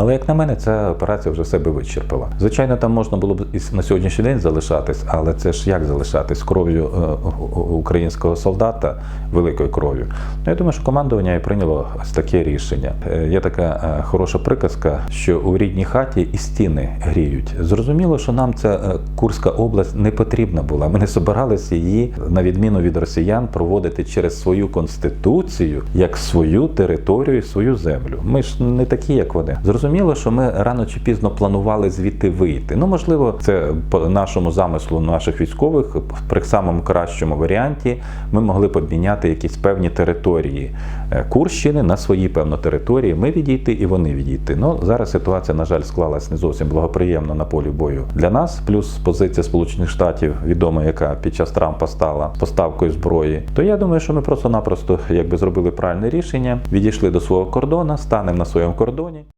Але як на мене, ця операція вже себе вичерпала. Звичайно, там можна було б і на сьогоднішній день залишатись, але це ж як залишатись кров'ю е, українського солдата, великою кров'ю. Ну, я думаю, що командування і прийняло ось таке рішення. Е, Є така е, хороша приказка, що у рідній хаті і стіни гріють. Зрозуміло, що нам ця Курська область не потрібна була. Ми не собиралися її, на відміну від росіян, проводити через свою конституцію як свою територію, свою землю. Ми ж не такі, як вони. Зрозуміло, що ми рано чи пізно планували звідти вийти. Ну, можливо, це по нашому замислу наших військових при самому кращому варіанті ми могли б обміняти якісь певні території е, Курщини на свої певно території. Ми відійти і вони відійти. Ну зараз ситуація, на жаль, склалась не зовсім благоприємно на полі бою для нас. Плюс позиція Сполучених Штатів відома, яка під час Трампа стала поставкою зброї. То я думаю, що ми просто-напросто якби зробили правильне рішення, відійшли до свого кордону, станемо на своєму кордоні.